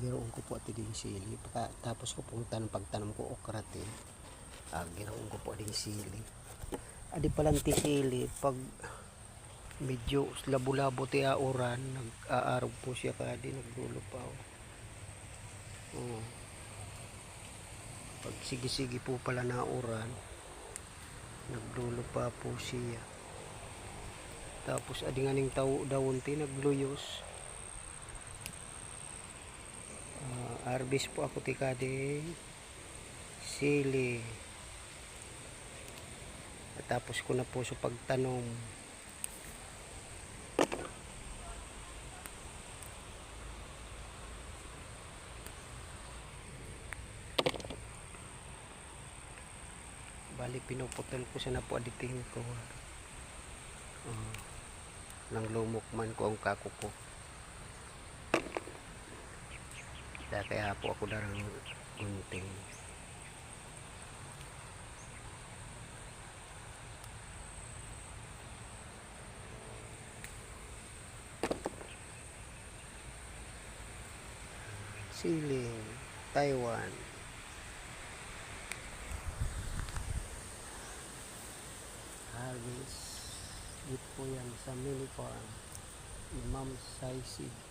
giroon ko po ati din sili. Pagka, tapos ko pong tanong pagtanong ko okrate. Ah, giroon ko po din sili. Adi palang ti sili pag medyo labo-labo ti auran, nag-aarog po siya kadi nagdulo pa. Oh. Oo. Pag sige-sige po pala na auran, nagdulo pa po siya. Tapos adi nga ning tao dawon ti nagluyos. Arbis po ako ti kadi sili. Tapos ko na po sa pagtanom. Bali pinuputol ko siya na po aditing ko. Ah, nang lumok man ko ang kako ko. Kaya kaya po ako darang unting. Siling, Taiwan. Harvest. Dito po yan sa mini farm. Imam Saisi.